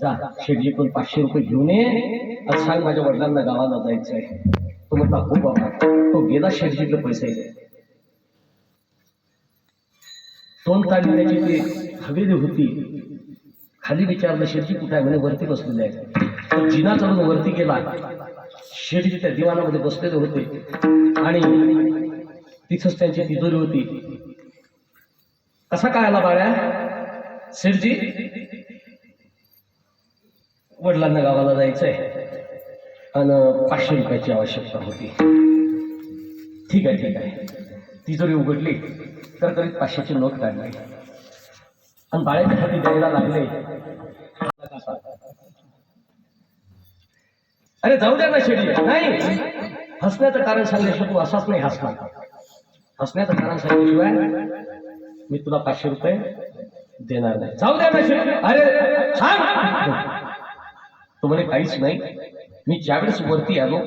जा शेटजी पण पाचशे रुपये घेऊन ये. आज सांग माझ्या वडिलांना गावाला जायचं आहे तो म्हटला हो बाबा. तो गेला शेटजीकडे पैसे. दोन काढण्याची ती हवेली होती. खाली विचारलं शेटजी कुठे आहे? म्हणे वरती बसलेले आहे. तो जिना चढून वरती गेला. शेटजी त्या दिवाणामध्ये बसलेले होते. आणि तिथंच त्यांची तिजोरी होती. कसा काय आला बाळ्या? शेटजी वडिलांना गावाला जायचंय. आणि पाचशे रुपयाची आवश्यकता होती. ठीक आहे ठीक आहे. ती जरी उघडली तर तरी पाचशेची नोट काढली. आणि बाळ्याच्या हाती द्यायला लागले. अरे जाऊ द्या ना शेडी. नाही. हसण्याचं कारण सांगल्याशिवाय तू असाच नाही हसणार. हसण्याचं कारण सांगितल्याशिवाय मी तुला पाचशे रुपये देणार नाही. जाऊ द्या ना शेडी. अरे सांग. तो म्हणे काहीच नाही. मी ज्यावेळेस वरती आलो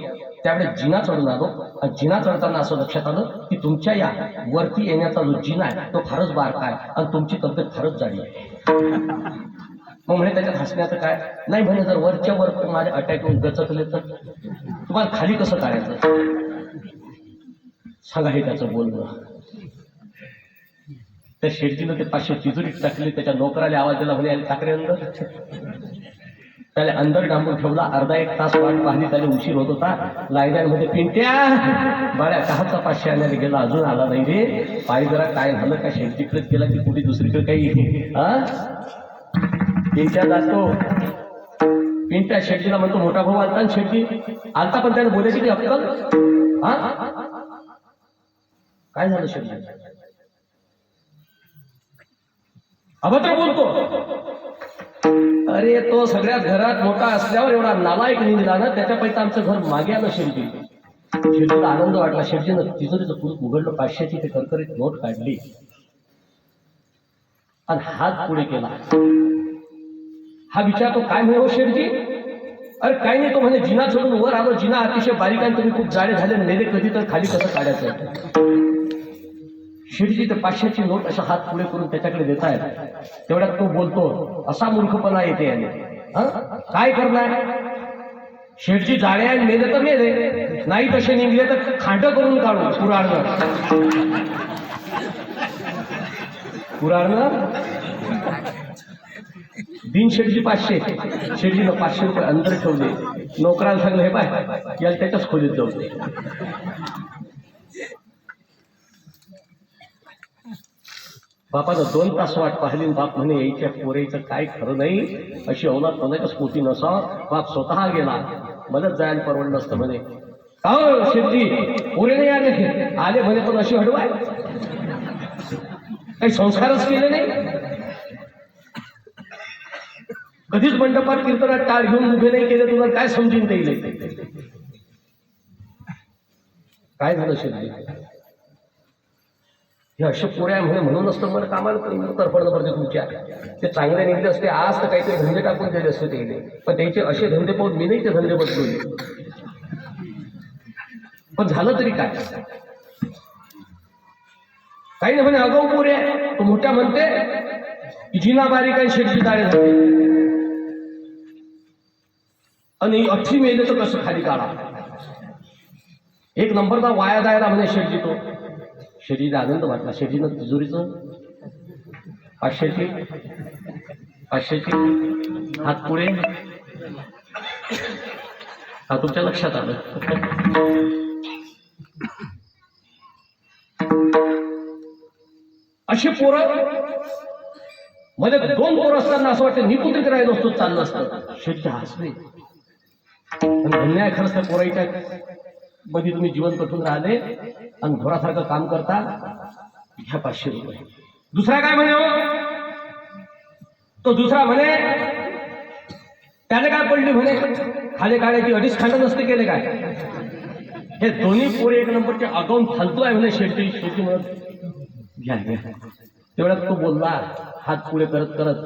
त्यावेळेस जिना चढून आलो. आणि जिना चढताना असं लक्षात आलं की तुमच्या या वरती येण्याचा जो जिना आहे तो फारच बारका आहे आणि तुमची तब्येत फारच जाडी आहे. मग म्हणे त्याच्यात हसण्याचं काय? नाही म्हणे जर वरच्या वर माझ्या अटॅक होऊन गचकले तर? तुम्हाला खाली कसं काढायचं? सांगा हे त्याचं बोलणं त्या शेडजीनं ते पाचशे तिजोरीत टाकले त्याच्या नोकराला आवाज दिला म्हणे ठाकरे अंदर. त्याला अंदर डांबून ठेवला. अर्धा एक तास वाट पाहिली त्याला उशीर होत होता. लायद्यांमध्ये पिंट्या! बऱ्या काहाचा पाचशे आणायला गेला. अजून आला नाही रे. पाय जरा काय झालं का? शेडजीकडे गेला की कुठे दुसरीकडे काही? हा? पिंट्या जातो. पिंट्या शेट्टीला म्हणतो मोठा भाऊ आलता ना शेट्टी? आलता पण त्याने बोलायची की अक्कल. हा? काय झालं शेट्टी? अभद्र बोलतो. अरे तो सगळ्या घरात मोठा असल्यावर एवढा नालायक निघला ना त्याच्यापैकी आमचं घर मागे आलं शेवटी. शेवटीला आनंद वाटला शेवटीनं तिजोरीचं कुलूप उघडलं पाचशेची ते करकरीत नोट काढली. आणि हात पुढे केला. हा विचार तो काय म्हणू हो शेठजी? अरे काय नाही तो म्हणे जिना सोडून वर आलो जिना अतिशय बारीक आणि तुम्ही खूप जाडे झाले नेले कधी तर खाली कसं काढायचं? शेठजी तर पाचशेची नोट असा हात पुढे करून त्याच्याकडे देत आहेत. तेवढ्यात तो बोलतो असा मूर्खपणा येते याने. काय करणार? शेठजी जाळे आणि मेले तर मेले नाही तसे निघले तर खांड करून काढू कुराडनं. कुराडनं? दिन शेटजी पाचशे. शेटजीनं पाचशे रुपये अंतर ठेवले. नोकरांना सांगलं हे पाय याला त्याच्याच खोलीत जाऊ बापानं दोन तास वाट पाहिली बाप म्हणे यायच्या पोरेचं काय खरं नाही? अशी औलाद कोणाच्याच पोटी नसा. बाप स्वतः गेला. मलाच जायला परवडलं असतं म्हणे. हो शेती पोरे नाही आले आले म्हणे पण अशी हडवाय काही संस्कारच केले नाही? कधीच मंडपात कीर्तनात टाळ घेऊन उभे नाही केले तुला काय समजून येईल काय झालं शेती हे अशा पोऱ्या म्हणे म्हणून असतं मला कामाला तर पडलं पडते तुमच्या. ते चांगले निघले असते आज तर काहीतरी धंदे टाकून दिले असते ते. पण त्यांचे असे धंदे पाहून मी नाही ते धंदे बदलून पण झालं तरी काय? काही नाही म्हणे अगाऊ पोऱ्या तो मोठ्या म्हणते जिना बारीक आणि शेटची दाळे झाले आणि अठ्ठी मेले तर कसं खाली काढा? एक नंबरचा वाया जायला म्हणे शेटजी तो. शेटजीला आनंद वाटला. शेटजीनं तिजोरीचं पाचशेची पाचशेची हात पुढे. हा तुमच्या लक्षात आलं. अशी पोरं मध्ये दोन पोरं असताना असं वाटतं निकुत्रित राहिलो असतो चाललं असतं. शेटचे हसले पण धन्य आहे खरंच त्या पोराईच्या. मध्ये तुम्ही जीवन कठून राहिले. आणि घोरासारखं काम करता ह्या पाचशे रुपये. दुसरा काय म्हणे हो? तो दुसरा म्हणे त्याने काय पडली म्हणे? खाली काढायची अडीच खांड नसते केले काय? हे दोन्ही पोरे एक नंबरचे अगाऊन फालतू आहे म्हणे शेती शेती म्हणत घ्या घ्या. तेवढ्यात तो बोलला हात पुढे करत करत.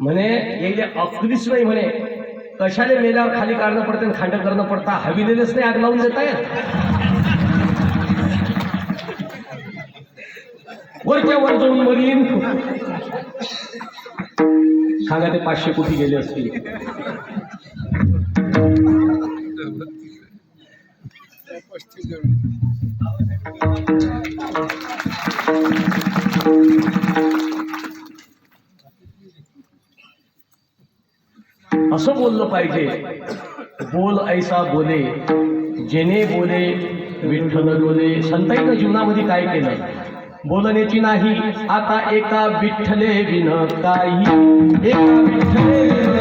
म्हणे यायले अगदीच नाही म्हणे. कशाले मेल्यावर खाली काढणं पडते आणि खांड करणं पडता? हविलेलेच नाही आग लावून देता येत. वरच्या वर जाऊन मरीन. सांगा ते पाचशे कोटी गेले असतील. असं बोललं पाहिजे. बोल ऐसा बोले जेने बोले विठ्ठल बोले. संतांच्या जीवनामध्ये काय केलं? बोलण्याची नाही. आता एका विठ्ठले विन काही एका विठ्ठले